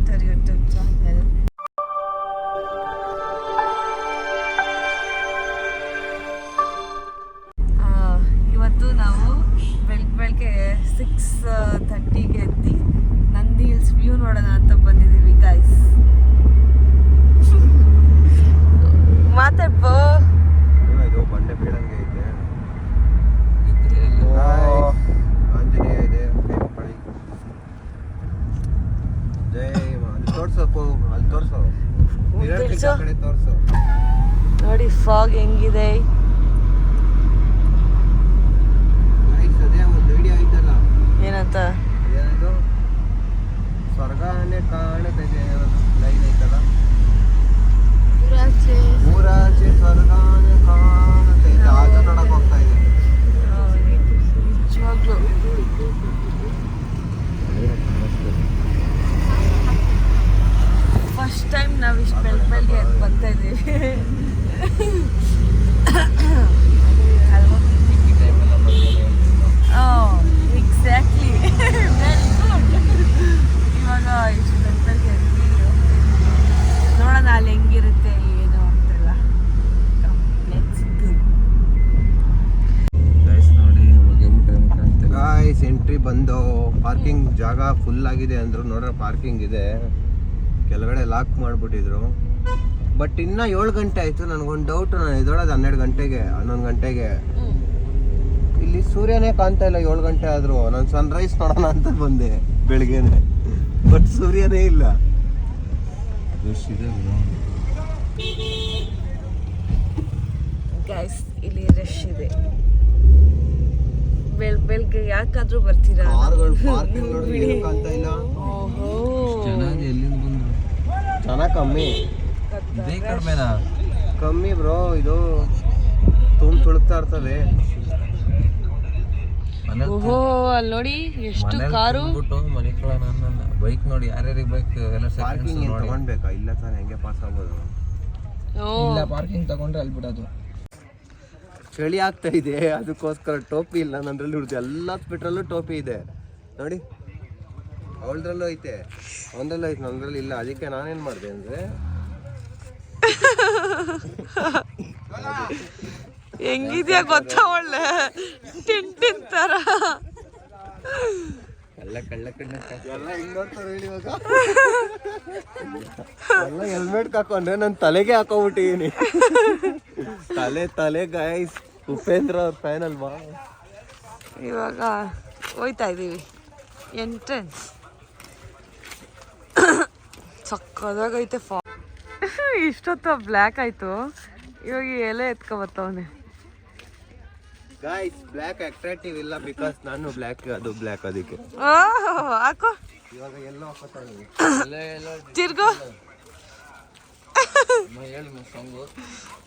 aktarıyordum zaten. ಆಗಿದೆ ಅಂದ್ರು ನೋಡ್ರೆ ಪಾರ್ಕಿಂಗ್ ಇದೆ. ಕೆಳಗಡೆ ಲಾಕ್ ಮಾಡ್ಬಿಟ್ಟಿದ್ರು. ಬಟ್ ಇನ್ನ ಏಳು ಗಂಟೆ ಆಯ್ತು. ನನಗೊಂದು ಡೌಟ್ ನಾನು ಇದೊಳಗೆ ಹನ್ನೆರಡು ಗಂಟೆಗೆ ಹನ್ನೊಂದು ಗಂಟೆಗೆ. ಇಲ್ಲಿ ಸೂರ್ಯನೇ ಕಾಣ್ತಾ ಇಲ್ಲ ಏಳು ಗಂಟೆ ಆದ್ರೂ. ನಾನು ಸನ್ರೈಸ್ ನೋಡೋಣ ಅಂತ ಬಂದೆ ಬೆಳಿಗ್ಗೆನೆ. ಬಟ್ ಸೂರ್ಯನೇ ಇಲ್ಲ. ಇಲ್ಲಿ ರಶ್ ಇದೆ. ಬೆಳ್ ಬೆಳಗ್ಗೆ ಯಾಕಾದ್ರೂ ಬರ್ತೀರಾ? ಕಾರ್ಗಳು ಪಾರ್ಕಿಂಗ್ ನೋಡಿದ್ರೆ ಏನು ಕಾಣ್ತಾ ಇಲ್ಲ. ಓಹೋ. ಎಲ್ಲಿಂದ ಬಂದ್ರು? ಜನ ಕಮ್ಮಿ. ಕಮ್ಮಿ ಬ್ರೋ ಇದು ತುಂಬ ತುಳುಕ್ತಾ ಇರ್ತದೆ. ಓಹೋ ಅಲ್ಲಿ ನೋಡಿ ಎಷ್ಟು ಕಾರು. ಬಿಟ್ಟು ಮನೆ ಬೈಕ್ ನೋಡಿ ಯಾರ್ಯಾರಿಗೆ ಬೈಕ್ ಎಲ್ಲ ಪಾರ್ಕಿಂಗ್ ತಗೊಂಡ್ಬೇಕಾ? ಇಲ್ಲ ತಾನೇ ಹೆಂಗೆ ಪಾಸ್ ಆಗ್ಬೋದು? ಇಲ್ಲ ಪಾರ್ಕಿಂಗ್ ತಗೊಂಡ್ರೆ ಅಲ್ಲಿ ಬಿಡೋದು. ಚಳಿ ಆಗ್ತಾ ಇದೆ ಅದಕ್ಕೋಸ್ಕರ ಟೋಪಿ ಇಲ್ಲ ನನ್ನದ್ರಲ್ಲಿ ಹುಡ್ದು ಎಲ್ಲ ಹಾಸ್ಪಿಟ್ರಲ್ಲೂ ಟೋಪಿ ಇದೆ. ನೋಡಿ ಅವಳದ್ರಲ್ಲೂ ಐತೆ ಒಂದ್ರಲ್ಲೂ ಐತೆ ನಂದ್ರಲ್ಲಿ ಇಲ್ಲ ಅದಕ್ಕೆ ನಾನೇನು ಮಾಡಿದೆ ಅಂದ್ರೆ ಹೆಂಗಿದ್ಯಾ ಗೊತ್ತಾ ಒಳ್ಳೆ? ತರ. ಎಲ್ಲ ಕಳ್ಳ ಕಣ್ಣ ಎಲ್ಲ ಹಿಂಗ್ ನೋಡ್ತಾರೆ ಹೇಳಿ ಇವಾಗ. ಎಲ್ಲ ಹೆಲ್ಮೆಟ್ ಹಾಕೊಂಡ್ರೆ ನನ್ನ ತಲೆಗೆ ಹಾಕೋಬಿಟ್ಟಿದ್ದೀನಿ ತಲೆ ತಲೆ ಗೈಸ್ ಉಪೇಂದ್ರ ಅವ್ರ ಫ್ಯಾನ್ ಅಲ್ವಾ? ಇವಾಗ ಹೋಯ್ತಾ ಇದ್ದೀವಿ ಎಂಟ್ರೆನ್ಸ್ ಸಕ್ಕದಾಗೈತೆ ಫಾ ಇಷ್ಟೊತ್ತು ಬ್ಲ್ಯಾಕ್ ಆಯ್ತು. ಇವಾಗ ಎಲೆ ಎತ್ಕೊಬತ್ತವನೆ ಗೈಸ್ ಬ್ಲ್ಯಾಕ್ ಅಟ್ರಾಕ್ಟಿವ್ ಇಲ್ಲ ಬಿಕಾಸ್ ನಾನು ಬ್ಲ್ಯಾಕ್ ಅದು ಬ್ಲ್ಯಾಕ್ ಅದಕ್ಕೆ. ಓಹ್ ಹಾಕೋ. ಇವಾಗ ಎಲ್ಲೋ ಹಾಕೋತಾ ಇದೀನಿ ತಿರ್ಗೋ.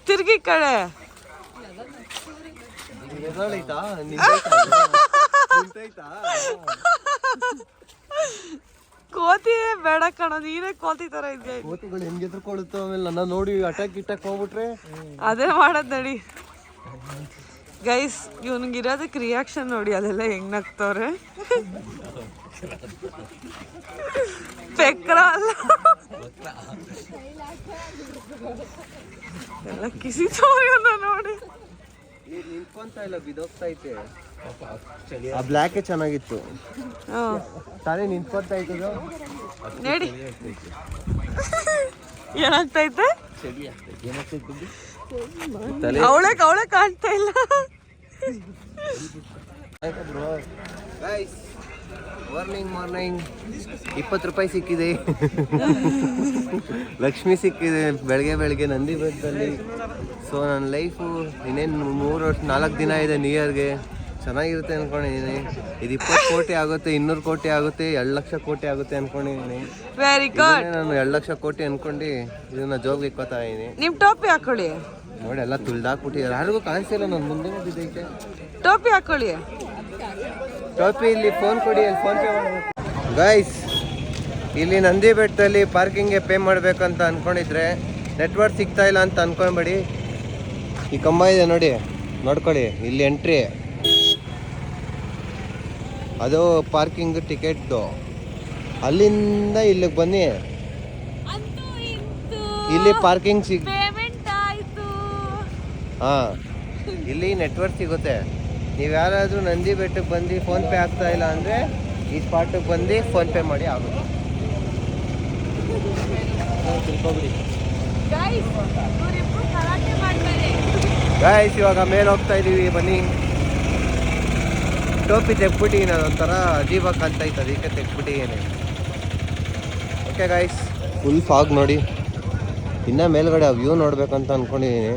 ತಿರ್ಗಿ ಕಡೆ ಕೋತಿ ಬೇಡ ಕಣ ನೀನೇ ಕೋತಿ ತರ ಇದೆಯಾ ಕೋತಿಗಳು ಹೆಂಗ್ ಎದ್ರುಕೊಳ್ಳುತ್ತೋ ಆಮೇಲೆ ನನ್ನ ನೋಡಿ ಅಟ್ಯಾಕ್ ಗಿಟ್ಟಾಕ್ ಹೋಗ್ಬಿಟ್ರೆ? ಅದೇ ಮಾಡೋದ್ ನಡಿ. ಗೈಸ್ ಇವ್ನಿಗಿರೋದಕ್ಕೆ ರಿಯಾಕ್ಷನ್ ನೋಡಿ ಅದೆಲ್ಲ ಹೆಂಗ್ ನಗ್ತವ್ರೆ? ಅಲ್ಲ ಎಲ್ಲ ಕಿಸಿ ಅವ್ನ ನೋಡಿ. ನಿಂತ್ಕೊಂತ ಇಲ್ಲ ಬಿದೋಗ್ತಾ ಐತೆ ಆ ಬ್ಲ್ಯಾಕೇ ಚೆನ್ನಾಗಿತ್ತು ತಾನೇ ನಿಂತ್ಕೊಂತ ಇತ್ತು ನೋಡಿ. ಏನಾಗ್ತೈತೆ? ಅವಳೆ ಅವಳೆ ಕಾಣ್ತಾ ಇಲ್ಲ. ಮಾರ್ನಿಂಗ್ ಮಾರ್ನಿಂಗ್ ಇಪ್ಪತ್ತು ರೂಪಾಯಿ ಸಿಕ್ಕಿದೆ. ಲಕ್ಷ್ಮಿ ಸಿಕ್ಕಿದೆ. ಬೆಳಗ್ಗೆ ಬೆಳಗ್ಗೆ ನಂದಿ ಬೆಟ್ಟದಲ್ಲಿ. ಸೊ ನನ್ನ ಲೈಫು ಇನ್ನೇನು ಮೂರು ವರ್ಷ ನಾಲ್ಕು ದಿನ ಇದೆ ನ್ಯೂ ಇಯರ್ಗೆ ಚೆನ್ನಾಗಿರುತ್ತೆ ಅನ್ಕೊಂಡಿದ್ದೀನಿ. ಇದು ಇಪ್ಪತ್ತು ಕೋಟಿ ಆಗುತ್ತೆ ಇನ್ನೂರು ಕೋಟಿ ಆಗುತ್ತೆ ಎರಡು ಲಕ್ಷ ಕೋಟಿ ಆಗುತ್ತೆ ಅನ್ಕೊಂಡಿದ್ದೀನಿ. ವೆರಿ ಗುಡ್ ನಾನು ಎರಡು ಲಕ್ಷ ಕೋಟಿ ಅನ್ಕೊಂಡು ಇದನ್ನ ಜೋಬ್ಗೆ ಇಕ್ಕೋತಾ ಇದ್ದೀನಿ. ನಿಮ್ಮ ಟೋಪಿ ಹಾಕೊಳ್ಳಿ. ನೋಡಿ ಎಲ್ಲ ತುಳ್ದಾಕ್ಬಿಟ್ಟಿದ್ದಾರೆ. ಯಾರಿಗೂ ಕಾಣಿಸ್ತಿಲ್ಲ ನನ್ನ ಮುಂದೆ ಟೋಪಿ ಹಾಕೊಳ್ಳಿ. ಟೋಪಿ ಇಲ್ಲಿ ಫೋನ್ ಕೊಡಿ ಅಲ್ಲಿ ಫೋನ್ ಪೇ ಮಾಡಬೇಕು. ಗೈಸ್ ಇಲ್ಲಿ ನಂದಿ ಬೆಟ್ಟದಲ್ಲಿ ಪಾರ್ಕಿಂಗ್ಗೆ ಪೇ ಮಾಡಬೇಕಂತ ಅಂದ್ಕೊಂಡಿದ್ರೆ ನೆಟ್ವರ್ಕ್ ಸಿಗ್ತಾ ಇಲ್ಲ ಅಂತ ಅಂದ್ಕೊಂಬೇಡಿ ಈ ಕಂಬ ಇದೆ ನೋಡಿ ನೋಡ್ಕೊಳ್ಳಿ ಇಲ್ಲಿ ಎಂಟ್ರಿ ಅದು ಪಾರ್ಕಿಂಗ್ ಟಿಕೆಟ್ದು ಅಲ್ಲಿಂದ ಇಲ್ಲಿಗೆ ಬನ್ನಿ. ಇಲ್ಲಿ ಪಾರ್ಕಿಂಗ್ ಸಿಗ್ ಹಾ ಇಲ್ಲಿ ನೆಟ್ವರ್ಕ್ ಸಿಗುತ್ತೆ. ನೀವು ಯಾರಾದರೂ ನಂದಿ ಬೆಟ್ಟಕ್ಕೆ ಬಂದು ಫೋನ್ಪೇ ಆಗ್ತಾ ಇಲ್ಲ ಅಂದರೆ ಈ ಸ್ಪಾಟಿಗೆ ಬಂದು ಫೋನ್ಪೇ ಮಾಡಿ ಆಗುತ್ತೆ. ಮಾಡ್ತಾರೆ ಗಾಯ್ಸ್ ಇವಾಗ ಮೇಲೆ ಹೋಗ್ತಾ ಇದ್ದೀವಿ ಬನ್ನಿ. ಟೋಪಿ ತೆಗ್ಬಿಟ್ಟು ನಾನು ಒಂಥರ ಅಜೀಬ ಕಾಣ್ತಾ ಇತ್ತು ಅದಕ್ಕೆ ತೆಗ್ಬಿಟ್ಟಿದ್ದೀನಿ ಓಕೆ ಗಾಯ್ಸ್ ಫುಲ್ ಫಾಗ್ ನೋಡಿ. ಇನ್ನ ಮೇಲ್ಗಡೆ ಆ ವ್ಯೂ ನೋಡಬೇಕಂತ ಅನ್ಕೊಂಡಿದ್ದೀನಿ.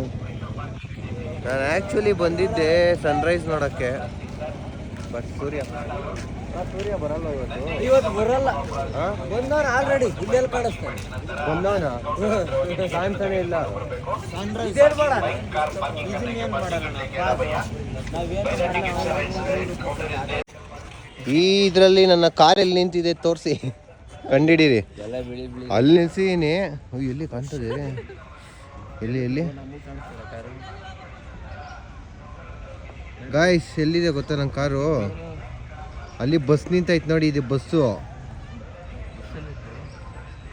ನಾನು ಆ್ಯಕ್ಚುಲಿ ಬಂದಿದ್ದೆ ಸನ್ರೈಸ್ ನೋಡೋಕ್ಕೆ. ಬಟ್ ಸೂರ್ಯ ಸೂರ್ಯ ಬರಲ್ಲ ಇವತ್ತು. ಇವತ್ತು ಬರಲ್ಲ. ಬಂದವನ ಆಲ್ರೆಡಿ ಇಲ್ಲೆಲ್ಲ ಕಾಣಿಸ್ತಾನೆ ಬಂದವನ? ಸಾಯಂಕಾಲ ಇಲ್ಲ. ಮಾಡೋಣ ಇದನ್ನ ಏನ್ ಮಾಡೋಣ ನಾವೇನು ಈ ಇದರಲ್ಲಿ ನನ್ನ ಕಾರ್ ಎಲ್ಲಿ ನಿಂತಿದೆ ತೋರಿಸಿ. ಕಂಡಿಡೀರಿ. ಅಲ್ಲಿ ನಿಲ್ಸಿ ಅಯ್ಯೋ ಎಲ್ಲಿ ಕಾಣ್ತದೆ? ಎಲ್ಲಿ ಎಲ್ಲಿ? ಗಾಯ್ಸ್ ಎಲ್ಲಿದೆ ಗೊತ್ತಾ ನನ್ನ ಕಾರು? ಅಲ್ಲಿ ಬಸ್ ನಿಂತೈತೆ ನೋಡಿ, ಇದು ಬಸ್ಸು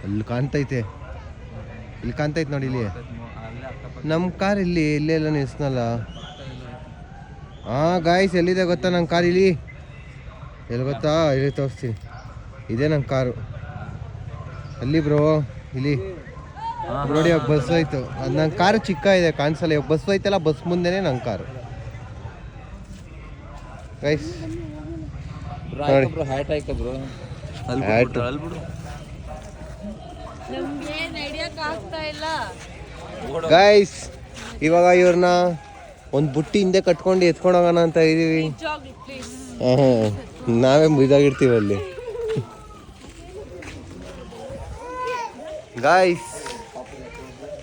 ಅಲ್ಲಿ ಕಾಣ್ತೈತೆ. ಇಲ್ಲಿ ಕಾಣ್ತೈತೆ ನೋಡಿ ಇಲ್ಲಿ. ನಮ್ಮ ಕಾರ್ ಇಲ್ಲಿ ಇಲ್ಲೆಲ್ಲ ನಿಲ್ಸ್ನಲ್ಲ. ಹಾಂ ಗಾಯ್ಸ್ ಎಲ್ಲಿದೆ ಗೊತ್ತಾ ನನ್ನ ಕಾರ್ ಇಲ್ಲಿ? ಎಲ್ಲಿ ಗೊತ್ತಾ? ಇಲ್ಲಿ ತೋರಿಸ್ತೀನಿ. ಇದೇ ನನ್ನ ಕಾರು. ಅಲ್ಲಿ ಬ್ರೋ ಇಲ್ಲಿ. ನೋಡಿ ಬಸ್ ಆಯಿತು ಅದು ನನ್ನ ಕಾರು ಚಿಕ್ಕ ಇದೆ, ಕಾಣಿಸಲ್ಲ. ಬಸ್ ಐತಲ್ಲ ಬಸ್ ಮುಂದೆನೇ ನನ್ನ ಕಾರು. ಗೈಸ್ ನೋಡಿ. ಬ್ರೋ ಹ್ಯಾಟ್ ಹಾಕ ಬ್ರೋ. ಅಲ್ಲಿ Hat. ಬಿಡ್ಬಿಟ್ರು, ಅಲ್ಲಿ ಬಿಡು. ನಮ್ಗೆ ನಡಿಯಕ್ ಆಗ್ತಾ ಇಲ್ಲ ಗೈಸ್ ಇವಾಗ ಇವ್ರನ್ನ ಒಂದು ಬುಟ್ಟಿ ಹಿಂದೆ ಕಟ್ಕೊಂಡು ಎತ್ಕೊಂಡು ಹೋಗೋಣ ಅಂತ ಇದೀವಿ. ನಾವೇ ಇದಾಗಿರ್ತೀವಿ ಅಲ್ಲಿ. ಗಾಯ್ಸ್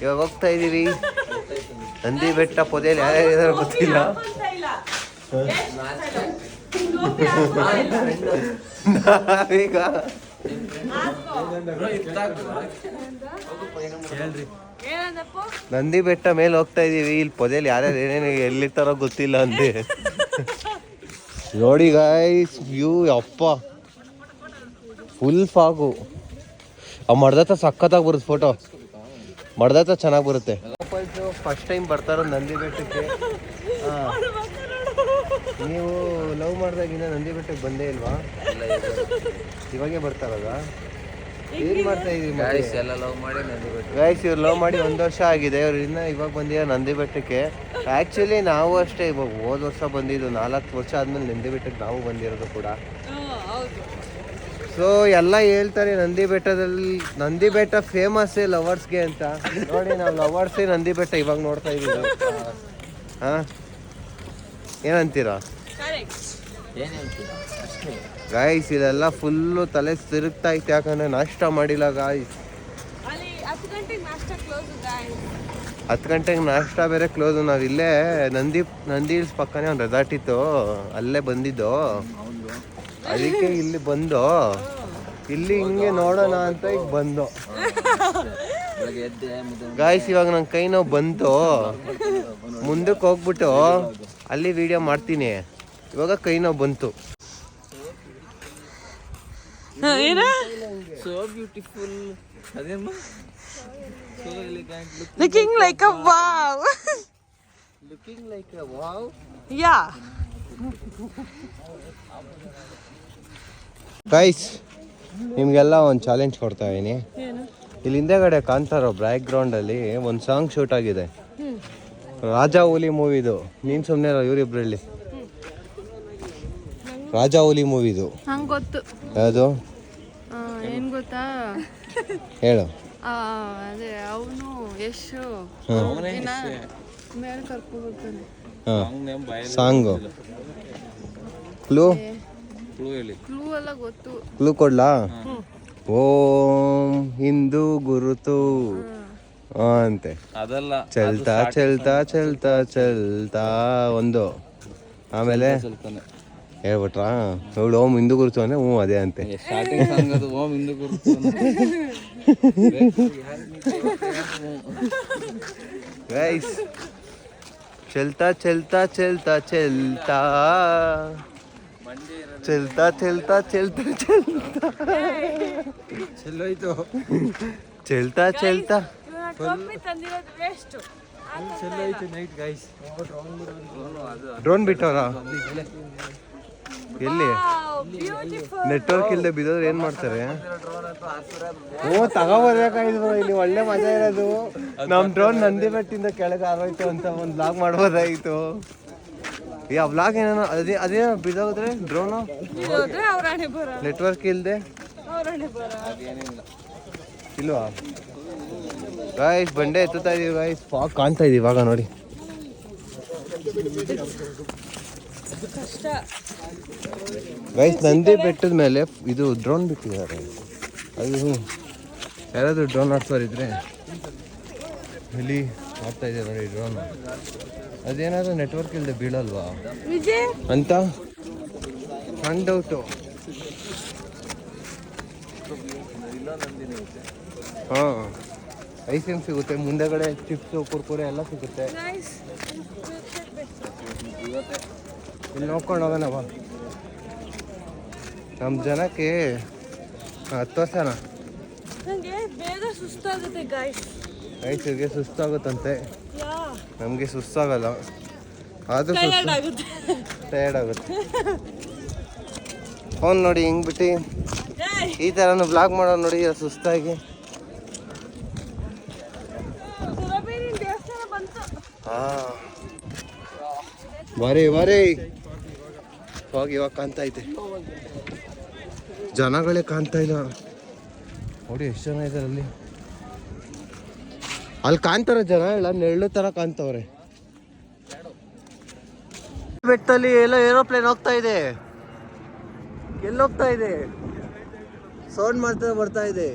ಇವಾಗ ಹೋಗ್ತಾ ಇದೀವಿ. ನಂದಿ ಬೆಟ್ಟ ಪೊದೆಯಲ್ಲಿ ಯಾರ್ಯಾರು ಗೊತ್ತಿಲ್ಲ. ನಾವೀಗ ಏನಂದಪ್ಪ ನಂದಿ ಬೆಟ್ಟ ಮೇಲೆ ಹೋಗ್ತಾ ಇದೀವಿ. ಇಲ್ಲಿ ಪೊದೆಯಲ್ಲಿ ಯಾರ್ಯಾರು ಏನೇನು ಎಲ್ಲಿರ್ತಾರೋ ಗೊತ್ತಿಲ್ಲ ಅಂದೆ. ನೋಡಿ ಗಾಯ್ಸ್ ವ್ಯೂ ಅಪ್ಪ. ಫುಲ್ ಫಾಗು ಆ ಮಡ್ದತ್ತ ಸಖತ್ತಾಗಿ ಬರುತ್ತೆ ಫೋಟೋ ಮಡ್ದತ್ತ ಚೆನ್ನಾಗಿ ಬರುತ್ತೆ. ಫಸ್ಟ್ ಟೈಮ್ ಬರ್ತಾರೋ ನಂದಿ ಬೆಟ್ಟಕ್ಕೆ. ಹಾ. ನೀವು ಲವ್ ಮಾಡಿದಾಗಿಂದ ನಂದಿ ಬೆಟ್ಟಕ್ಕೆ ಬಂದೇ ಇಲ್ವಾ? ಇವಾಗೆ ಬರ್ತಾರದ ಏನ್ ಮಾಡ್ತಾ ಇದೀವಿ ಗಾಯ್ಸ್ ಎಲ್ಲ ಲವ್ ಮಾಡಿ ನಂದಿ ಬೆಟ್ಟ ಗೈಸ್ ಇವ್ರು ಲವ್ ಮಾಡಿ ಒಂದು ವರ್ಷ ಆಗಿದೆ. ಇವ್ರು ಇನ್ನ ಇವಾಗ ಬಂದಿರೋ ನಂದಿ ಬೆಟ್ಟಕ್ಕೆ. ಆ್ಯಕ್ಚುಲಿ ನಾವು ಅಷ್ಟೇ ಇವಾಗ ಹೋದ ವರ್ಷ ಬಂದಿದ್ದು ನಾಲ್ಕು ವರ್ಷ ಆದ್ಮೇಲೆ ನಂದಿ ಬೆಟ್ಟಕ್ಕೆ ನಾವು ಬಂದಿರೋದು ಕೂಡ. ಹೌದು. ಸೊ ಎಲ್ಲ ಹೇಳ್ತಾರೆ ನಂದಿ ಬೆಟ್ಟದಲ್ಲಿ ನಂದಿ ಬೆಟ್ಟ ಫೇಮಸ್ ಲವರ್ಸ್ಗೆ ಅಂತ. ನೋಡಿ ನಾವು ಲವರ್ಸೇ ನಂದಿ ಬೆಟ್ಟ ಇವಾಗ ನೋಡ್ತಾ ಇದ್ದೀವಿ ಹಾ? ಏನಂತೀರಾ? ಗಾಯ್ಸ್ ಇದೆಲ್ಲ ಫುಲ್ಲು ತಲೆ ತಿರುಗ್ತಾ ಇತ್ತು ಯಾಕಂದ್ರೆ ನಾಷ್ಟ ಮಾಡಿಲ್ಲ ಗಾಯ್ಸ್ ಹತ್ತು ಗಂಟೆಗೆ ನಾಷ್ಟ ಬೇರೆ ಕ್ಲೋಸು ನಾವು ಇಲ್ಲೇ ನಂದಿ ನಂದಿ ಹಿಲ್ಸ್ ಪಕ್ಕನೇ ಒಂದು ರೆಸಾರ್ಟ್ ಇತ್ತು. ಅಲ್ಲೇ ಬಂದಿದ್ದು. ಅದಕ್ಕೆ ಇಲ್ಲಿ ಬಂದು ಇಲ್ಲಿ ಹಿಂಗೆ ನೋಡೋಣ ಅಂತ ಈಗ ಬಂದು. ಗಾಯ್ಸ್ ಇವಾಗ ನನ್ನ ಕೈ ನೋವು ಬಂತು. ಮುಂದಕ್ಕೆ ಹೋಗ್ಬಿಟ್ಟು ಅಲ್ಲಿ ವಿಡಿಯೋ ಮಾಡ್ತೀನಿ. ಇವಾಗ ಕೈ ನೋವು ಬಂತು. ಏನ? So beautiful ಅದೇಮ್ಮ? So elegant look looking like uh wow looking like wow yeah guys ನಿಮಗೆಲ್ಲ ಒಂದು ಚಾಲೆಂಜ್ ಕೊಡ್ತಾ ಇದೀನಿ. ಏನು? ಇಲ್ಲಿ ಹಿಂದೆಗಡೆ ಕಾಣ್ತಾರೋ ಬ್ಯಾಕ್ ಗ್ರೌಂಡಲ್ಲಿ ಒಂದು ಸಾಂಗ್ ಶೂಟ್ ಆಗಿದೆ. ರಾಜಾ ಹುಲಿ ಮೂವಿದು ನೀನು ಸುಮ್ಮನೆ ಇವರಿಬ್ರಲ್ಲಿ. ರಾಜಾ ಹುಲಿ ಮೂವಿದು ಗೊತ್ತು. ಯಾವುದು? ಏನು ಗೊತ್ತಾ? ಹೇಳು. ಅದೇ ಅವನು ಯಶು. ಮೇಲೆ ಸಾಂಗು ಕ್ಲೂ ಕ್ಲೂ ಹೇಳಿ. ಕ್ಲೂ ಎಲ್ಲ ಗೊತ್ತು. ಕ್ಲೂ ಕೊಡ್ಲಾ? ಓಂ ಹಿಂದೂ ಗುರುತು. ಅಂತೆ. ಅದಲ್ಲ ಚಲ್ತಾ ಚಲ್ತಾ ಚಲ್ತಾ ಚಲ್ತಾ ಒಂದು. ಆಮೇಲೆ? ಹೇಳ್ಬಿಟ್ರಾ? ಅವಳು ಓಂ ಹಿಂದೂ ಗುರುತು ಅಂದ್ರೆ ಹ್ಞೂ ಅದೇ ಅಂತೆ. ಓಂ ಹಿಂದೂ ಗುರುತು ಗೈಸ್ ಚಲ್ತಾ ಚಲ್ತಾ ಚಲ್ತಾ ಚಲ್ತಾ. ಚೆಲ್ತಾ ಚೆಲ್ತಾ ಚೆಲ್ತಾ ಚೆಲ್ತಾ. ಚೆಲ್ಲೋಯ್ತು. ಚೆಲ್ತಾ ಡ್ರೋನ್ ಬಿಟ್ಟವರ? ಎಲ್ಲಿ? ಬ್ಯೂಟಿಫುಲ್ ನೆಟ್ವರ್ಕ್ ಇಲ್ಲದೆ ಬಿದ್ದೋದ್ರೆ ಏನ್ ಮಾಡ್ತಾರೆ? ಓ ತಗೋಬರ್ಬೇಕಾಯ್ತು ಇಲ್ಲಿ ಒಳ್ಳೆ ಮಜಾ ಇರೋದು. ನಮ್ ಡ್ರೋನ್ ನಂದಿ ಬೆಟ್ಟಿಂದ ಕೆಳಗೆ ಆರೋಯ್ತು ಅಂತ ಒಂದು ಬ್ಲಾಗ್ ಮಾಡ್ಬೋದಾಗಿತ್ತು. ಈ ಆ ಬ್ಲಾಗ್ ಏನೋ ಅದೇ ಅದೇ ಬಿದ್ದೋದ್ರೆ ಡ್ರೋನು ನೆಟ್ವರ್ಕ್ ಇಲ್ಲದೆ ಇಲ್ವಾ? ಗಾಯ್ಸ್ ಬಂಡೆ ಎತ್ತುತ್ತಾ ಇದೀವಿ ಗಾಯ್ಸ್ ಫಾಗ್ ಕಾಣ್ತಾ ಇದೀವಿ ಇವಾಗ ನೋಡಿ. ಗೈಸ್ ನಂದಿ ಬೆಟ್ಟದ ಮೇಲೆ ಇದು ಡ್ರೋನ್ ಬಿಟ್ಟಿದ್ದಾರೆ. ಅದು ಯಾರಾದರೂ ಡ್ರೋನ್ ಆಡ್ಸೋರಿದ್ರೆ ಇಲ್ಲಿ ಮಾಡ್ತಾ ಇದೆ ನೋಡಿ ಡ್ರೋನ್ ಅದೇನಾದ್ರೂ ನೆಟ್ವರ್ಕ್ ಇಲ್ಲದೆ ಬೀಳಲ್ವಾ? ಅಂತ? ಸಣ್ಣ ಡೌಟು ಹಾಂ. ಐಸ್ ಕ್ರೀಮ್ ಸಿಗುತ್ತೆ ಮುಂದೆಗಡೆ ಚಿಪ್ಸು ಕುರ್ಕುರೆ ಎಲ್ಲ ಸಿಗುತ್ತೆ. ಇಲ್ಲಿ ನೋಡ್ಕೊಂಡು ಹೋಗೋಣ ಬಾ. ನಮ್ಮ ಜನಕ್ಕೆ ಹತ್ತು ವರ್ಷನ? ಬೇಗ ಸುಸ್ತಾಗುತ್ತೆ ಗಾಯ್ಸ್ ರೈತರಿಗೆ ಸುಸ್ತಾಗುತ್ತಂತೆ. ನಮಗೆ ಸುಸ್ತಾಗಲ್ಲ. ಆದರೂ ಟಯರ್ಡ್ ಆಗುತ್ತೆ. ಆಗುತ್ತೆ. ಫೋನ್ ನೋಡಿ ಹಿಂಗೆ ಬಿಟ್ಟು. ಈ ಥರನೂ ಬ್ಲಾಗ್ ಮಾಡೋದು ನೋಡಿ ಸುಸ್ತಾಗಿ. ಹಾಂ. ಬರೀ ಬರೀ. ಹೋಗಿ ಇವಾಗ ಕಾಣ್ತಾ ಐತೆ ಜನಗಳೇ ಕಾಣ್ತಾ ಇಲ್ಲ. ನೋಡಿ ಎಷ್ಟು ಜನ ಇದ್ದಾರೆ ಅಲ್ಲಿ. ಅಲ್ಲಿ ಕಾಣ್ತಾರ ಜನ ಇಲ್ಲ ನೆರಳು ತರ ಕಾಣ್ತವ್ರೆ. ಬೆಟ್ಟದಲ್ಲಿ ಎಲ್ಲ ಏರೋಪ್ಲೇನ್ ಹೋಗ್ತಾ ಇದೆ. ಎಲ್ಲಿ ಹೋಗ್ತಾ ಇದೆ? ಸೌಂಡ್ ಮಾಡ್ತಾ ಬರ್ತಾ ಇದೆ.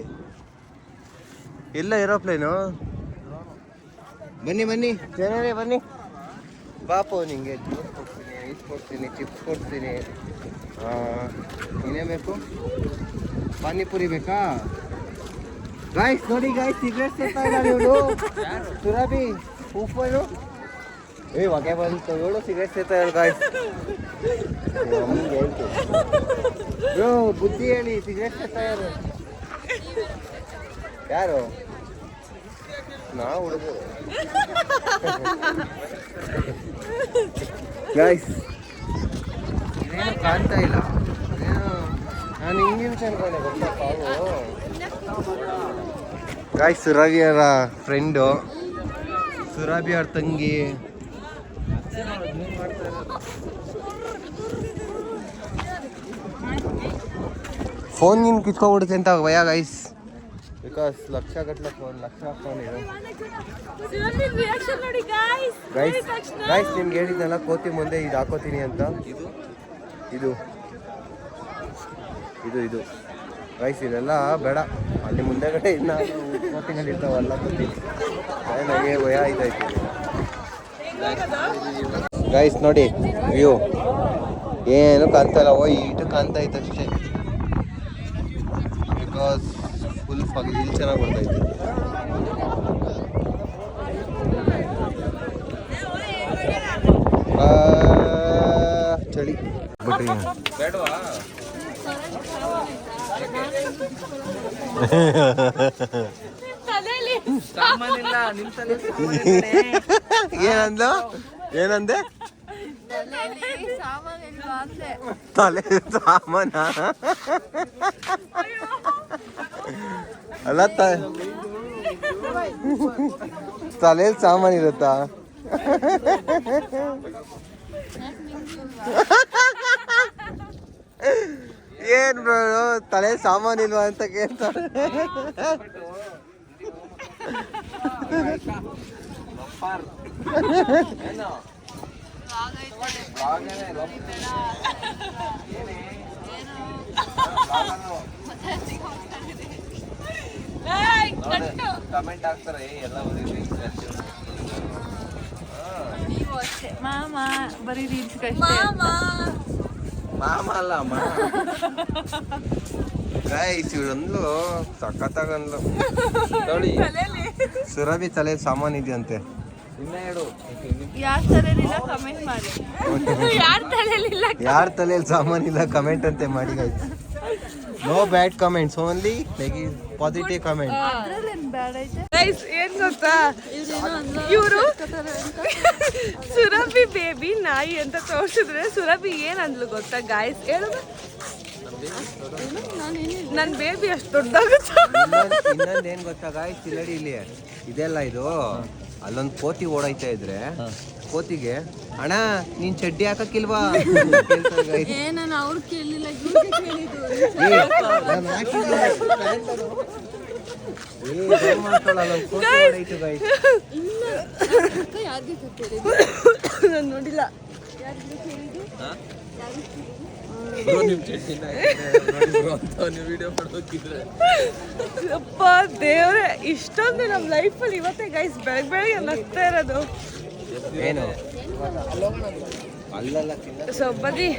ಎಲ್ಲ ಏರೋಪ್ಲೇನು? ಬನ್ನಿ ಬನ್ನಿ. ಜನರೇ, ಬನ್ನಿ. ಬಾಪು ನಿಂಗೆ ಜ್ಯೂಸ್ ಕೊಡ್ತೀನಿ ಐಸ್ ಕೊಡ್ತೀನಿ ಚಿಪ್ಸ್ ಕೊಡ್ತೀನಿ. ಏನೇ ಬೇಕು? ಪಾನಿಪುರಿ ಬೇಕಾ? ಗಾಯ್ಸ್ ನೋಡಿ ಗಾಯ್ಸ್ ಸಿಗರೇಟ್ ಸೇರ್ತಾ ಇಲ್ಲ ಇವಳು ಸುರಭಿ ಏ, ಹೊಗೆ ಬಂತು. ಇವಳು ಸಿಗರೇಟ್ ಸೇರ್ತಾ ಇಲ್ಲ ಗಾಯ್ಸ್ ಬುದ್ಧಿ ಹೇಳಿ ಸಿಗರೇಟ್ ಸೇರ್ತಾ ಯಾರು ಯಾರು? ನಾವು ಹುಡುಗ ಗಾಯ್ಸ್ ಏನು ಕಾಣ್ತಾ ಇಲ್ಲ. ನಾನು ಹಿಂಗೆ ಅನ್ಕೊಂಡೆ ಗೊತ್ತಾ ಗಾಯ್ಸ್ ಸುರಭಿಯರ ಫ್ರೆಂಡು ಸುರಭಿ ಅವ್ರ ತಂಗಿ. ಫೋನ್ ನಿನ್ ಕಿತ್ಕೊಬಿಡುತ್ತೆ ಅಂತ ಭಯ ಗೈಸ್ ಬಿಕಾಸ್ ಲಕ್ಷ ಗಟ್ಟಲೆ ಫೋನ್ ಲಕ್ಷ ಫೋನ್ ಇದೆ. ಗೈಸ್ ಗೈಸ್ ನಿಮ್ಗೆ ಹೇಳಿದ್ನಲ್ಲ ಕೋತಿ ಮುಂದೆ ಇದು ಹಾಕೋತೀನಿ ಅಂತ. ಇದು? ಇದು. ಇದು ಇದು. ಗೈಸ್ ಇದೆಲ್ಲ ಬೇಡ. ಅಲ್ಲಿ ಮುಂದೆಗಡೆ ಇನ್ನ ಕೋತಿಗಳು ಇರ್ತಾವಲ್ಲ ನನಗೆ ಭಯ ಆಯ್ತಾಯ್ತು ಗೈಸ್ ನೋಡಿ ವ್ಯೂ ಏನು ಕಾಣ್ತಲ್ಲ ಓ ಇಟ್ಟು ಕಾಣ್ತಾ ಇತ್ತು ಅಷ್ಟೇ. ಬಿಕಾಸ್ ಫುಲ್ ಫಾಗ್ ಇಲ್ಲಿ ಚೆನ್ನಾಗಿ ಬರ್ತೈತೆ ಆ, ಚಳಿ. ಬಿಟ್ರಿ ಏನಂದ ಏನಂದೆ? ತಲೆ ಸಾಮಾನ. ಅಲ್ಲ ತ ತಲೆಯಲ್ಲಿ ಸಾಮಾನು ಇರುತ್ತಾ? ಏನ್ ಬ್ರೋ ತಲೆ ಸಾಮಾನ್ ಇಲ್ವಾ ಅಂತ ಕೇಳ್ತಾರೆ. ಕಮೆಂಟ್ ಹಾಕ್ತಾರೆ ಎಲ್ಲ ಮಾಮ ಬರೀ ರೀಲ್ಸ್ ಮಾಮ. ಮಾಮ ಅಲ್ಲ ಅಮ್ಮ ಗೈಸ್ ಇವಳಂದ್ಲು ಸಖತ್ತಾಗಂದ್ಲು. ನೋಡಿ ಸುರಭಿ ತಲೆ ಸಾಮಾನ್ ಇದೆಯಂತೆ. ಯಾರ ತಲೆಯಲ್ಲಿ ಸಾಮಾನ್ ಇಲ್ಲ ಕಮೆಂಟ್ ಅಂತೆ ಮಾಡಿ guys no bad comments only positive comment guys ಏನ್ ಗೊತ್ತಾ? ಇವರು ಸುರಭಿ ಬೇಬಿ ನಾಯಿ ಅಂತ ತೋರಿಸಿದ್ರೆ ಸುರಭಿ ಏನ್ ಅಂದ್ಲು ಗೊತ್ತಾ ಗಾಯ್ಸ್ ಹೇಳು ನನ್ ಬೇಬಿ ಅಷ್ಟು ದೊಡ್ಡದಾಗುತ್ತೆ? ಇನ್ನೊಂದು ಏನ್ ಗೊತ್ತಾ ಗಾಯ್ಸ್ ಇಲ್ಲಿ ಇದೆಲ್ಲ ಇದು ಅಲ್ಲೊಂದು ಕೋತಿ ಓಡೈತಾ ಇದ್ರೆ ಕೋತಿಗೆ ಅಣ್ಣ ನೀನ್ ಚಡ್ಡಿ ಹಾಕಕ್ಕಿಲ್ವಾ. ನಾನು ಅವ್ರು ಕೇಳಿಲ್ಲ ನಾನ್ ನೋಡಿಲ್ಲ. ಬ್ರೋ ನಿಮ್ ಚಟ್ನಿನ ನೋಡಿ ಬ್ರೋ ಅಂತ ನೀವು ವಿಡಿಯೋ ಮಾಡೋಕಿದ್ರೆ. ಅಪ್ಪ ದೇವ್ರೆ ಇಷ್ಟೊಂದು ನಮ್ಮ ಲೈಫಲ್ಲಿ ಇವತ್ತೇ ಗೈಸ್ ಬೆಳಗ್ಗೆ ಬೆಳಗ್ಗೆ ನಗ್ತಾ ಇರೋದು. ಏನು ಅಲ್ಲಲ್ಲ ತಿನ್ನ ಸೊ ಬನ್ನಿ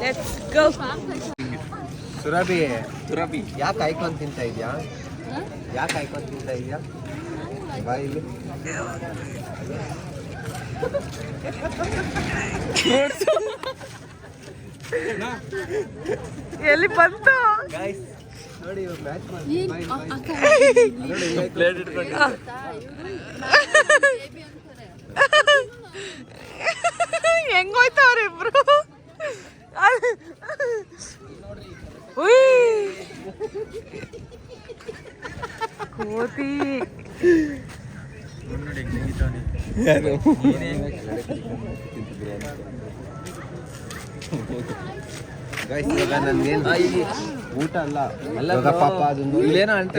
ಲೆಟ್ಸ್ ಗೋ ಸುರಭಿ ಸುರಭಿ ಯಾಕೆ ಕಾಯ್ಕೊಂಡು ತಿಂತ ಇದ್ಯಾ ಯಾಕೆ ಕಾಯ್ಕೊಂಡು ತಿಂತ ಇದ್ಯಾ ಬಾ ಇಲ್ಲಿ ಎಲ್ಲಿ ಬಂತು ಗಾಯ್ಸ್ ನೋಡಿ ಮ್ಯಾಚ್ ಪ್ಲೇಟ್ ಇಟ್ಕೊಂಡು ಹೆಂಗೋಯ್ತವ್ರ ಇಬ್ರು ಉಯ್. ಕೋತಿ ಊಟ ಅಲ್ಲ ಅಲ್ಲ. ಪಾಪ ಅದೊಂದು ಇಲ್ಲೇನೋ ಅಂತ.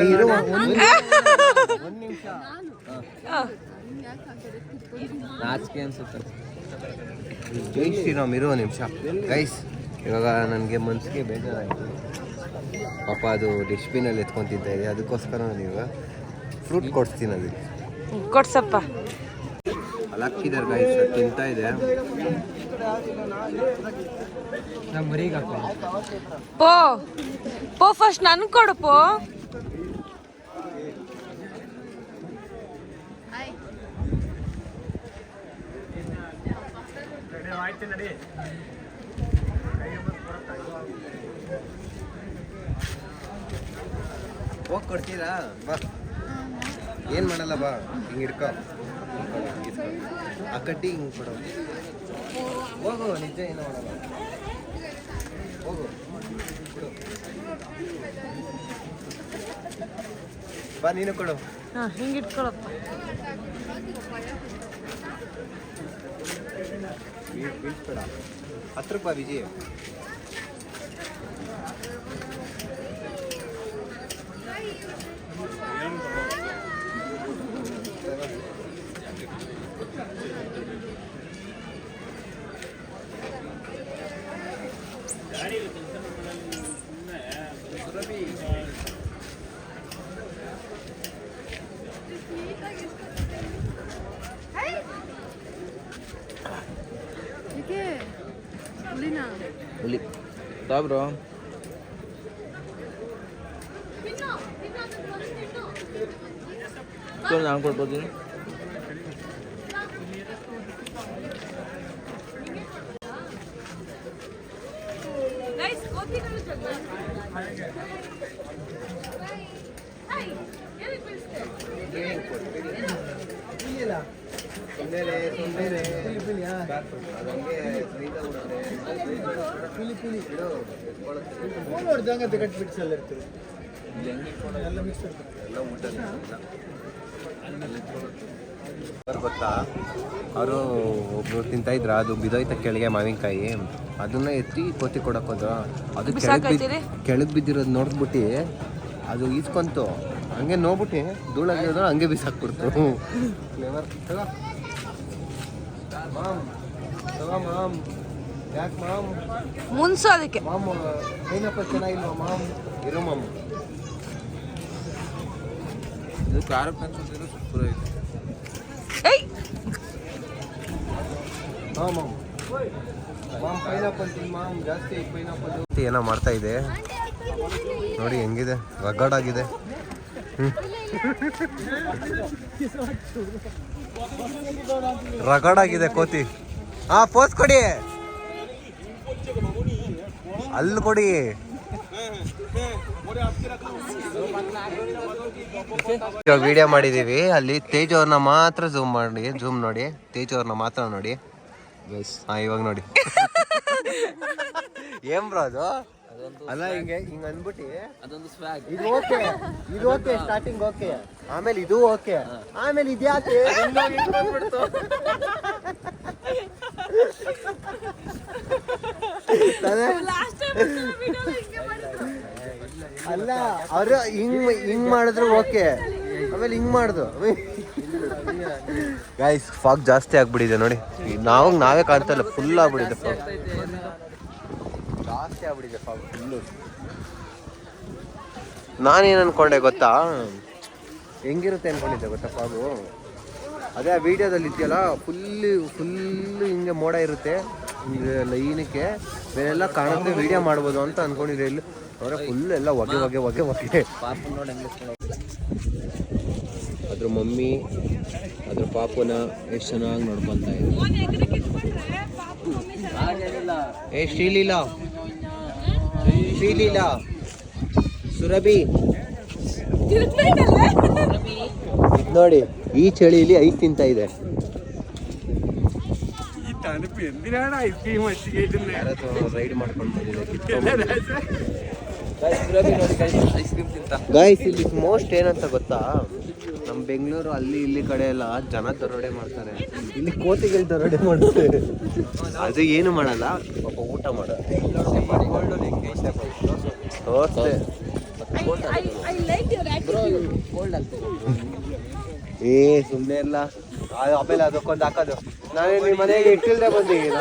ಒಂದ್ ನಿಮಿಷ. ನಾಚಿಕೆ ಅನ್ಸುತ್ತೆ. ಜೈ ಶ್ರೀರಾಮ್ ಇರೋ ನಿಮಿಷ. ಗೈಸ್ ಇವಾಗ ನನಗೆ ಮನಸ್ಸಿಗೆ ಬೇಜಾರಾಯಿತು. ಪಾಪ ಅದು ಡಸ್ಟ್ಬಿನಲ್ಲಿ ಎತ್ಕೊತಿದ್ದ ತಿಂತಾ ಇದೆ ಅದಕ್ಕೋಸ್ಕರ ನಾನು ಇವಾಗ ಫ್ರೂಟ್ ಕೊಡ್ತೀನಿ ಅದಕ್ಕೆ ಕೊಡ್ಸಪ್ಪ. ಅಲ್ಲಾಕಿದಾರೆ ಗೈಸ್ ತಿಂತ ಇದೆ. ಪೋ ಪೋ ಫಸ್ಟ್ ನನ್ ಕೊಡು ಪೋ. ಹೋಗಿ ಕೊಡ್ತೀರಾ? ಬಾ. ಏನು ಮಾಡಲ್ಲ ಬಾ. ಹಿಂಗೆ ಹಿಡ್ಕೊ. ಆ ಕಡ್ಡಿ ಹಿಂಗೆ ಕೊಡೋ. ಹೋಗು, ನಿಜ ಏನು ಮಾಡಲ್ಲ. ಹೋಗು. ಬಾ, ನೀನು ಕೊಡು. ಹಾ, ಹಿಂಗೆ ಇಟ್ಕೊಳಪ್ಪ ಬೀಳ್ಸ್ಬೇಡ ಹತ್ರಕ್ಕೆ ಬಾ ವಿಜಿ ಹುಲಿ ತಾ ಬ್ರೋ ನಾನು ಕೊಡ್ಬೋದಿನಿ ಗೈಸ್ ಕೋತಿಗಳು ಜಗಳ ಹಾಯ್ ಎಲ್ಲಿ ಬೀಳ್ಸ್ತೆ ಸುಮ್ಮನೆ ಸುಮ್ಮನೆ ಅದಂಗೆ ಸೈದ ಎಲ್ಲ ಊಟ ಅವ್ರ್ ಗೊತ್ತಾ ಅವರು ಒಬ್ರು ತಿಂತಾ ಇದ್ರ? ಅದು ಬಿದೋಯ್ತ ಕೆಳಗೆ ಮಾವಿನಕಾಯಿ. ಅದನ್ನ ಎತ್ತಿ ಕೋತಿ ಕೊಡಕ್ ಹೋದ್ರು. ಅದು ಕೆಳಗ್? ಕೆಳಗ್ ಬಿದ್ದಿರೋದು ನೋಡ್ಬಿಟ್ಟು ಅದು ಈಸ್ಕೊಂತು ಹಂಗೆ ನೋಡ್ಬಿಟ್ಟು ಧೂಳಾಗಿರೋದು ಹಂಗೆ ಬಿಸಾಕ್ಬಿಡ್ತು. ಫ್ಲೇವರ್ ತಗೋ. ಮಾಮ್. ತಗೋ ಮಾಮ್ ಮಾಮ್. ಮುನ್ಸು ಅದಕ್ಕೆ. ಮಾಮ್ ಏನಪ್ಪ ಚೆನ್ನಾಗಿಲ್ವಾ ಮಾಮ್? ಇರೋ ಮಾಮ್. ಇದು ಖಾರ ಅನ್ಸುತ್ತಿರೋ ಸೂಪರ್ ಐತೆ ಏಯ್! ಹಾಂ ಮಾಮ್. ಮಾಮ್ ಪೈನಾಪಲ್ ತಿನ್ ಮಾಮ್. ಜಾಸ್ತಿ ಪೈನಾಪಲ್ ಏನೋ ಮಾಡ್ತಾ ಇದೆ. ನೋಡಿ ಹೆಂಗಿದೆ? ರಗಡ್ ಆಗಿದೆ ಹ್ಞೂ ರಗಡ್ ಆಗಿದೆ ಕೋತಿ. ಹಾ ಪೋಸ್ ಕೊಡಿ. ಅಲ್ಲಿ ಕೊಡಿ. ಇವಾಗ ವಿಡಿಯೋ ಮಾಡಿದೀವಿ. ಅಲ್ಲಿ ತೇಜ್ ಅವ್ರನ್ನ ಮಾತ್ರ ಝೂಮ್ ಮಾಡಿ ಝೂಮ್ ನೋಡಿ. ತೇಜ್ ಅವ್ರನ್ನ ಮಾತ್ರ ನೋಡಿ. ಹಾ ಇವಾಗ ನೋಡಿ. ಏನ್ ಬ್ರೋ ಅದು? ಅಲ್ಲ ಹಿಂಗೆ ಹಿಂಗ ಅಂದ್ಬಿಟ್ಟು. ಅದೊಂದು ಸ್ವಾಗ್ ಇದು ಓಕೆ ಇದು ಓಕೆ ಸ್ಟಾರ್ಟಿಂಗ್ ಓಕೆ ಆಮೇಲೆ ಇದು ಓಕೆ ಆಮೇಲೆ ಇದ್ಯಾಕೆ ಅಲ್ಲ ಅವ್ರು ಹಿಂಗ್ ಹಿಂಗ್ ಮಾಡಿದ್ರು ಓಕೆ. ಆಮೇಲೆ ಹಿಂಗ್ ಮಾಡ್ದು. ಗೈಸ್ ಫಾಗ್ ಜಾಸ್ತಿ ಆಗ್ಬಿಟ್ಟಿದೆ ನೋಡಿ. ನಾವ್ ನಾವು ನಾವೇ ಕಾಣ್ತಾ ಇಲ್ಲ ಫುಲ್ ಆಗ್ಬಿಟ್ಟಿದೆ ಫಾಗ್ ಜಾಸ್ತಿ ಆಗ್ಬಿಟ್ಟಿದೆ ಫಾಗ್ ಫುಲ್ಲು ನಾನೇನು ಅನ್ಕೊಂಡೆ ಗೊತ್ತಾ? ಹೆಂಗಿರುತ್ತೆ ಅನ್ಕೊಂಡಿದ್ದೆ ಗೊತ್ತಾ ಫಾಗು ಅದೇ ಆ ವಿಡಿಯೋದಲ್ಲಿ ಇದೆಯಲ್ಲ ಫುಲ್ ಫುಲ್ ಹಿಂಗೆ ಮೋಡ ಇರುತ್ತೆ. ಹಿಂಗೆ ಲೈನಕ್ಕೆ ಬೇರೆಲ್ಲ ಕಾಣುತ್ತೆ ವಿಡಿಯೋ ಮಾಡ್ಬೋದು ಅಂತ ಅನ್ಕೊಂಡಿದ್ರೆ ಇಲ್ಲಿ. ಅವರ ಫುಲ್ ಎಲ್ಲ ಹೊಗೆ ಹೊಗೆ ಹೊಗೆ ಹೊಗೆ. ಅದ್ರ ಮಮ್ಮಿ ಅದ್ರ ಪಾಪುನ ಎಷ್ಟು ಚೆನ್ನಾಗಿ ನೋಡ್ಕೊಂತ ಇದೆ. ಏ ಶ್ರೀಲೀಲಾ. ಶ್ರೀಲೀಲಾ. ಸುರಭಿ. ನೋಡಿ ಈ ಚಳಿಯಲ್ಲಿ ಐಸ್ ತಿಂತ ಇದೆ. ರೈಡ್ ಮಾಡ್ಕೊಂಡು ಐಸ್ ಕ್ರೀಮ್ ತಿಂತ. ಗೈಸ್ ಇಲ್ಲಿ ಮೋಸ್ಟ್ ಏನಂತ ಗೊತ್ತಾ? ನಮ್ಮ ಬೆಂಗಳೂರು ಅಲ್ಲಿ ಇಲ್ಲಿ ಕಡೆ ಎಲ್ಲ ಜನ ದರೋಡೆ ಮಾಡ್ತಾರೆ. ಇಲ್ಲಿ ಕೋತಿಗಳು ದರೋಡೆ ಮಾಡ್ತಾರೆ. ಅದು ಏನು ಮಾಡಲ್ಲ ಪಾಪ ಊಟ ಮಾಡೋದು. ತೋರ್ಸ್ದೆ. ಏ ಸುಮ್ಮನೆ ಇಲ್ಲ ಅದು ಆಮೇಲೆ ಅದಕ್ಕೊಂದು ಹಾಕೋದು. ನಾನೇ ನಿಮ್ಮ ಮನೆಗೆ ಇಟ್ಟಿಲ್ದೆ ಬಂದಿದ್ದೀನ.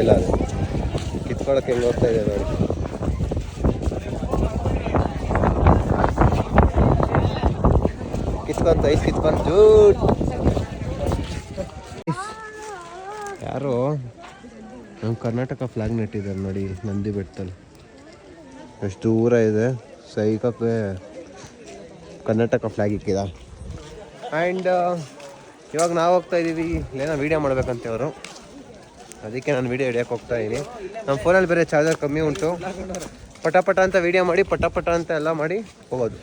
ಇಲ್ಲ. ಕಿತ್ಕೊಳಕ್ಕೆ ಹೆಂಗ್ ಹೋಗ್ತಾ ಇದೆ ನೋಡಿ ಕಿತ್ಕೊಂತ ಐಸ್ ಕಿತ್ಕೊಂತ ಜೂಟ್ ಯಾರು ನಮ್ಮ ಕರ್ನಾಟಕ ಫ್ಲಾಗ್ ನೆಟ್ಟಿದ್ದಾರೆ ನೋಡಿ ನಂದಿ ಬೆಟ್ಟದಲ್ಲಿ. ಎಷ್ಟು ದೂರ ಇದೆ. ಸೈಕಕ್ಕೆ ಕರ್ನಾಟಕ ಫ್ಲಾಗ್ ಇಕ್ಕಿದ. ಆ್ಯಂಡ್ ಇವಾಗ ನಾವು ಹೋಗ್ತಾ ಇದ್ದೀವಿ ಏನೋ ವೀಡಿಯೋ ಮಾಡ್ಬೇಕಂತೆ ಅವರು. ಅದಕ್ಕೆ ನಾನು ವೀಡಿಯೋ ಹಿಡಿಯೋಕೆ ಹೋಗ್ತಾ ಇದ್ದೀನಿ ನಮ್ಮ ಫೋನಲ್ಲಿ ಬೇರೆ ಚಾರ್ಜರ್ ಕಮ್ಮಿ ಉಂಟು. ಪಟ ಪಟ ಅಂತ ವೀಡಿಯೋ ಮಾಡಿ ಪಟ ಪಟ ಅಂತ ಎಲ್ಲ ಮಾಡಿ ಹೋಗೋದು.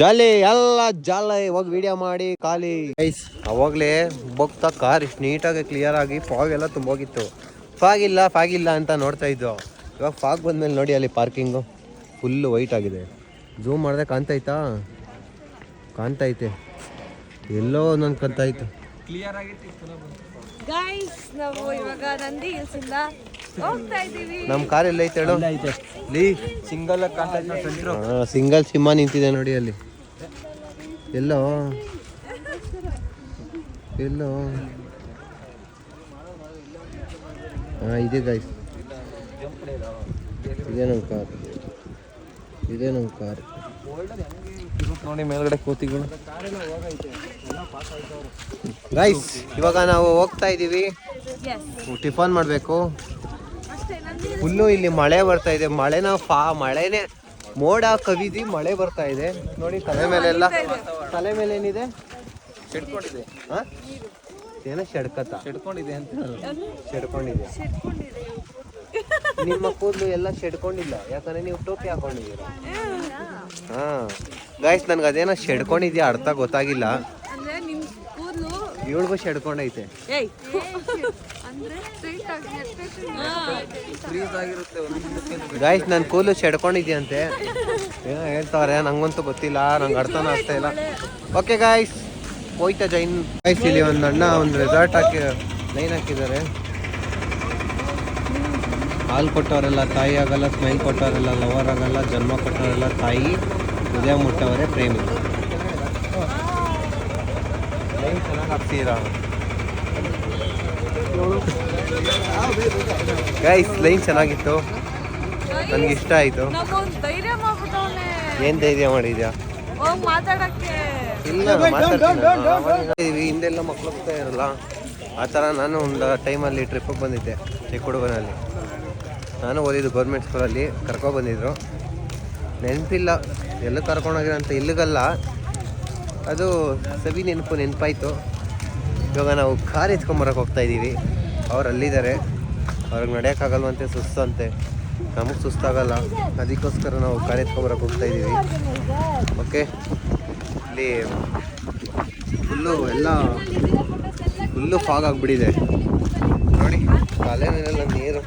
ಜಾಲಿ ಎಲ್ಲ ಜಾಲ. ಇವಾಗ ವಿಡಿಯೋ ಮಾಡಿ ಖಾಲಿ. ಅವಾಗಲೇ ಹೋಗ್ತಾ ಕಾರ್ ಇಷ್ಟು ನೀಟಾಗಿ ಕ್ಲಿಯರ್ ಆಗಿ ಫಾಗ್ ಎಲ್ಲ ತುಂಬೋಗಿತ್ತು. ಫಾಗ್ ಇಲ್ಲ ಫಾಗ್ ಇಲ್ಲ ಅಂತ ನೋಡ್ತಾ ಇದ್ದು ಇವಾಗ ಫಾಗ್ ಬಂದ್ಮೇಲೆ ನೋಡಿ ಅಲ್ಲಿ ಪಾರ್ಕಿಂಗು. ಫುಲ್ಲು ವೈಟ್ ಆಗಿದೆ. ಝೂಮ್ ಮಾಡಿದೆ ಕಾಣ್ತಾಯ್ತಾ? ಕಾಣ್ತೈತೆ ಎಲ್ಲೋ ಒಂದೊಂದು ಕಾಣ್ತಾಯ್ತು. ಕ್ಲಿಯರ್ ಆಗೈತಿ ಗೈಸ್ ನಾವು ಇವಾಗ ನಂದಿ ಹಿಲ್ಸ್ ಇಂದ ಹೋಗ್ತಾ ಇದ್ದೀವಿ. ನಮ್ಮ ಕಾರ್ ಎಲ್ಲ ಐತೆ ಹೇಳು. ಲೀ. ಸಿಂಗಲ್ ಸಿಂಗಲ್ ಸಿಂಹ ನಿಂತಿದೆ ನೋಡಿ ಅಲ್ಲಿ. ಎಲ್ಲೋ? ಎಲ್ಲೋ? ಹಾಂ ಇದೆ ಗೈಸ್ ಇದೇ ನಮ್ಮ ಕಾರ್ ಇದೇ ನಮ್ಮ ಕಾರ್ ನೋಡಿ ಮೇಲ್ಗಡೆ ಕೋತಿಗಳು ಗೈಸ್ ಇವಾಗ ನಾವು ಹೋಗ್ತಾ ಇದ್ದೀವಿ ಟಿಫನ್ ಮಾಡಬೇಕು. ಫುಲ್ಲು ಇಲ್ಲಿ ಮಳೆ ಬರ್ತಾ ಇದೆ. ಮಳೆನ ಫಾ ಮಳೆನೇ ಮೋಡ ಕವಿದಿ ಮಳೆ ಬರ್ತಾ ಇದೆ. ನೋಡಿ ತಲೆ ಮೇಲೆಲ್ಲ. ತಲೆ ಮೇಲೆ ಏನಿದೆ ಏನೋ ಶಡ್ಕತ್ತ ಶೆಡ್ಕೊಂಡಿದೆ ಅಂತ ಶೆಡ್ಕೊಂಡಿದೆ. ನಿಮ್ಮ ಕೂದಲು ಎಲ್ಲ ಶೆಡ್ಕೊಂಡಿಲ್ಲ. ಯಾಕಂದ್ರೆ ನೀವು ಟೋಪಿ ಹಾಕೊಂಡಿದ್ದೀರಾ? ಹಾ. ಗಾಯ್ಸ್ ನನ್ಗೆ ಅದೇನೋ ಶೆಡ್ಕೊಂಡಿದ್ಯಾ ಅರ್ಥ ಗೊತ್ತಾಗಿಲ್ಲ. ಅಂದ್ರೆ ನಿಮ್ ಕೂದಲು ಇವಳಿಗೂ ಶೆಡ್ಕೊಂಡೈತೆ. ಏಯ್. ಅಂದ್ರೆ ಸ್ಟ್ರೈಟ್ ಆಗಿ ಫ್ರೀಸ್ ಆಗಿರುತ್ತೆ ಒಂದು ಗಾಯ್ಸ್ ನನ್ನ ಕೂದಲು ಶೆಡ್ಕೊಂಡಿದ್ಯಂತೆ. ಏನೋ ಹೇಳ್ತಾವ್ರೆ ನಂಗಂತೂ ಗೊತ್ತಿಲ್ಲ ನಂಗೆ ಅರ್ಥನೂ ಆಗ್ತಾ ಇಲ್ಲ. ಓಕೆ ಗಾಯ್ಸ್ ಹೋಯ್ತಾ ಜೈನ್. ಇಲ್ಲಿ ಒಂದು ಅಣ್ಣ ಒಂದು ರೆಸಾರ್ಟ್ ಹಾಕಿ ಲೈನ್ ಹಾಕಿದ್ದಾರೆ. ಹಾಲು ಕೊಟ್ಟವರೆಲ್ಲ ತಾಯಿ ಆಗಲ್ಲ ಸ್ಮೈಲ್ ಕೊಟ್ಟವರೆಲ್ಲ ಲವರ್ ಆಗಲ್ಲ ಜನ್ಮ ಕೊಟ್ಟವರೆಲ್ಲ ತಾಯಿ ಹೃದಯ ಮುಟ್ಟವರೇ ಪ್ರೇಮಿ. ಗೈಸ್ ಲೈನ್ ಚೆನ್ನಾಗಿತ್ತು. ನನಗೆ ಇಷ್ಟ ಆಯಿತು. ಏನ್ ಧೈರ್ಯ ಮಾಡಿದ್ಯಾ? ಮಾತಾಡಕ್ಕೆ. ಇಲ್ಲ ಹಿಂದೆಲ್ಲ ಮಕ್ಕಳು ಹೋಗ್ತಾ ಇರಲ್ಲ ಆ ಥರ ನಾನು ಒಂದು ಟೈಮಲ್ಲಿ ಟ್ರಿಪ್ಪಿಗೆ ಬಂದಿದ್ದೆ ಚಿಕ್ಕ ಹುಡುಗನಲ್ಲಿ ನಾನು ಓದಿದ್ದು ಗೌರ್ಮೆಂಟ್ ಸ್ಕೂಲಲ್ಲಿ ಕರ್ಕೊಬಂದಿದ್ರು ನೆನಪಿಲ್ಲ ಎಲ್ಲ ಕರ್ಕೊಂಡೋಗಿರೋ ಅಂತ ಇಲ್ಲಿಗಲ್ಲ. ಅದು ಸವಿ ನೆನಪು ನೆನಪಾಯಿತು. ಇವಾಗ ನಾವು ಕಾರ್ ಎತ್ಕೊಂಬರಕ್ಕೆ ಹೋಗ್ತಾ ಇದ್ದೀವಿ. ಅವ್ರು ಅಲ್ಲಿದ್ದಾರೆ. ಅವ್ರಿಗೆ ನಡೆಯೋಕ್ಕಾಗಲ್ವಂತೆ ಸುಸ್ತಂತೆ ನಮಗೆ ಸುಸ್ತಾಗಲ್ಲ. ಅದಕ್ಕೋಸ್ಕರ ನಾವು ಕಾರ್ ಎತ್ಕೊಂಬರಕ್ಕೆ ಹೋಗ್ತಾ ಇದ್ದೀವಿ. ಓಕೆ ಇಲ್ಲಿ ಫುಲ್ಲು ಎಲ್ಲ ಫುಲ್ಲು ಫಾಗ್ ಆಗಿಬಿಟ್ಟಿದೆ. ನೋಡಿ ಕಾಲೇ ಮೇಲೆಲ್ಲ ನೀರು.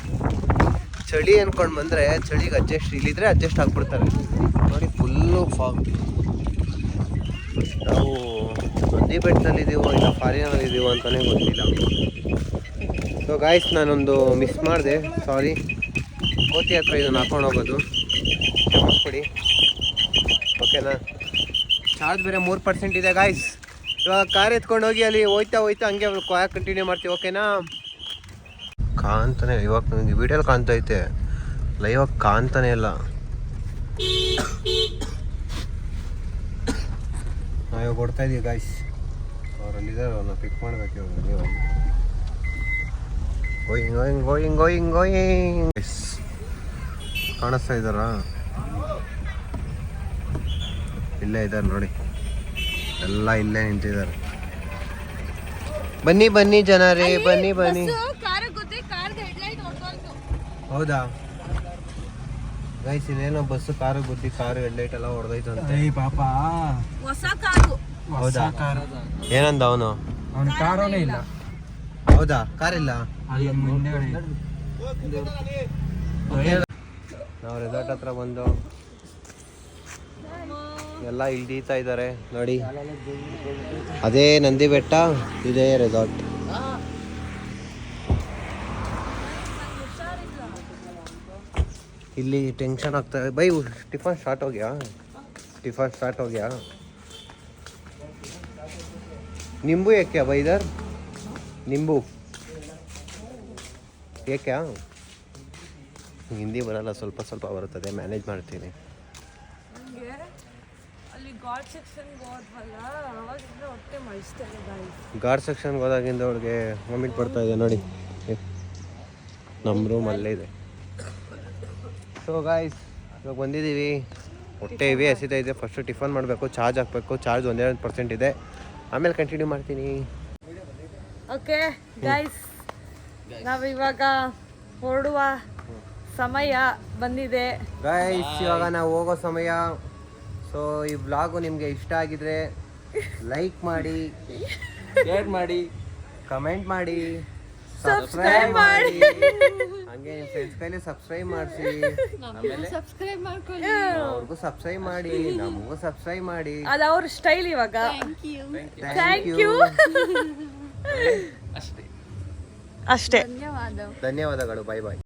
ಚಳಿ ಅಂದ್ಕೊಂಡು ಬಂದರೆ ಚಳಿಗೆ ಅಡ್ಜಸ್ಟ್ ಇಲ್ಲಿದ್ರೆ ಅಡ್ಜಸ್ಟ್ ಆಗಿಬಿಡ್ತಾರೆ. ನೋಡಿ ಫುಲ್ಲು ಫಾಗ್ ನಾವು ನಂದಿ ಬೆಟ್ಟದಲ್ಲಿದ್ದೀವೋ ಇಲ್ಲ ಫಾರಿನಲ್ಲಿದ್ದೀವೋ ಅಂತಲೇ ಗೊತ್ತಿಲ್ಲ. ಸೊ ಗಾಯ್ಸ್ ನಾನೊಂದು ಮಿಸ್ ಮಾಡಿದೆ. ಸಾರಿ ಕೋತಿ ಹತ್ರ ಇದನ್ನು ಹಾಕೊಂಡು ಹೋಗೋದು. ಕೊಡಿ ಓಕೆನಾ ಚಾರ್ಜ್ ಬೇರೆ ಮೂರು ಪರ್ಸೆಂಟ್ ಇದೆ ಗಾಯ್ಸ್ ಇವಾಗ ಕಾರ್ ಎತ್ಕೊಂಡು ಹೋಗಿ ಅಲ್ಲಿ ಹೋಯ್ತಾ ಹೋಯ್ತಾ ಹಂಗೆ ಕಾಯಕ್ಕೆ ಕಂಟಿನ್ಯೂ ಮಾಡ್ತೀವಿ ಓಕೆನಾ ಕಾಣ್ತಾನೆ, ಇವಾಗ ನನಗೆ ವಿಡಿಯೋಲಿ ಕಾಣ್ತೈತೆ. ಲೈವಾಗ ಕಾಣ್ತಾನೆ ಇಲ್ಲ. ನಾವು ಇವಾಗ ಕೊಡ್ತಾ ಇದೀವಿ ಗಾಯ್ಸ್ ಅವರಲ್ಲಿದ್ದಾರೆ ಅವ್ರನ್ನ ಪಿಕ್ ಮಾಡ್ಬೇಕು ಇವಾಗ, ನೀವು going going going going going ಕಾಣಿಸ್ತಾ ಇದ್ದಾರಾ? ಇಲ್ಲೇ ಇದ್ದಾರೆ ನೋಡಿ. ಎಲ್ಲ ಇಲ್ಲೇ ನಿಂತಿದ್ದಾರೆ. ಬನ್ನಿ ಬನ್ನಿ ಜನರೇ ಬನ್ನಿ ಬನ್ನಿ. ಹೊಡ್ದೋಯ್ತು ಹೌದಾ? ಗೈಸ್ ಇನ್ನೇನೋ ಬಸ್ಸು ಕಾರು ಗುದ್ದಿ ಕಾರು ಹೆಡ್ಲೈಟ್ ಎಲ್ಲ ಹೊಡೆದೈತು ಅಂತ. ಪಾಪ. ಹೊಸ ಕಾರು. ಹೌದಾ? ಏನಂದ ಅವನು? ಅವನ ಕಾರೋನೇ ಇಲ್ಲ. ಹೌದಾ? ಕಾರ್ ಇಲ್ಲ ನಾವು ರೆಸಾರ್ಟ್ ಹತ್ರ ಬಂದು ಎಲ್ಲ ಇಳಿತಾ ಇದ್ದಾರೆ. ನೋಡಿ. ಅದೇ ನಂದಿ ಬೆಟ್ಟ, ಇದೇ ರೆಸಾರ್ಟ್ ಇಲ್ಲಿ ಟೆನ್ಷನ್ ಆಗ್ತಾ ಬೈ, ಟಿಫನ್ ಸ್ಟಾರ್ಟ್ ಹೋಗ್ಯಾ? ಟಿಫನ್ ಸ್ಟಾರ್ಟ್ ಹೋಗ್ಯಾ? ನಿಂಬು ಏಕೆ ಬೈದರ್ ನಿಂಬು. ಏಕ್ಯಾ? ಹಿಂದಿ ಬರಲ್ಲ, ಸ್ವಲ್ಪ ಸ್ವಲ್ಪ ಬರುತ್ತದೆ. ಮ್ಯಾನೇಜ್ ಮಾಡ್ತೀನಿ. ಗಾಡ್ ಸೆಕ್ಷನ್ಗೆ ಹೋದ್ವಲ್ಲ ಅವಾಗಿಂದ ಹೊಟ್ಟೆ ಮಳಿಸ್ತಾ ಇದೆ ಗಾಯ್ಸ್ ಗಾರ್ಡ್ ಸೆಕ್ಷನ್ಗೆ ಹೋದಾಗಿಂದ ಅವಳಿಗೆ ವಾಮಿಟ್ ಬರ್ತಾ ಇದೆ ನೋಡಿ. ನಮ್ಮ ರೂಮ್ ಅಲ್ಲೇ ಇದೆ. ಸೊ ಗಾಯ್ಸ್ ಇವಾಗ ಬಂದಿದ್ದೀವಿ. ಹೊಟ್ಟೆ ಇವಿ ಹಸಿತಾ ಇದೆ. ಫಸ್ಟು ಟಿಫನ್ ಮಾಡಬೇಕು ಚಾರ್ಜ್ ಹಾಕಬೇಕು. ಚಾರ್ಜ್ ಒಂದೆರಡು ಪರ್ಸೆಂಟ್ ಇದೆ. ಆಮೇಲೆ ಕಂಟಿನ್ಯೂ ಮಾಡ್ತೀನಿ. ಓಕೆ ಗಾಯ್ಸ್ ನಾವು ಇವಾಗ ಹೊರಡುವ ಸಮಯ ಬಂದಿದೆ. ಗಾಯ್ಸ್ ಇವಾಗ ನಾವು ಹೋಗೋ ಸಮಯ ಸೊ ಈ ವ್ಲಾಗು ನಿಮಗೆ ಇಷ್ಟ ಆಗಿದ್ರೆ ಲೈಕ್ ಮಾಡಿ ಶೇರ್ ಮಾಡಿ ಕಮೆಂಟ್ ಮಾಡಿ ಸಬ್ಸ್ಕ್ರೈಬ್ ಮಾಡಿ. ಹಂಗೆ ನಿಮ್ಮ ಫ್ರೆಂಡ್ಸ್ ಕೈಲಿ ಸಬ್ಸ್ಕ್ರೈಬ್ ಮಾಡಿಸಿ. ಅವ್ರಿಗೂ ಸಬ್ಸ್ಕ್ರೈಬ್ ಮಾಡಿ ನಮಗೂ ಸಬ್ಸ್ಕ್ರೈಬ್ ಮಾಡಿ. ಅದು ಅವ್ರ ಸ್ಟೈಲ್ ಇವಾಗ. ಥ್ಯಾಂಕ್ ಯು ಅಷ್ಟೇ. ಅಷ್ಟೇ. ಧನ್ಯವಾದಗಳು. ಬಾಯ್ ಬಾಯ್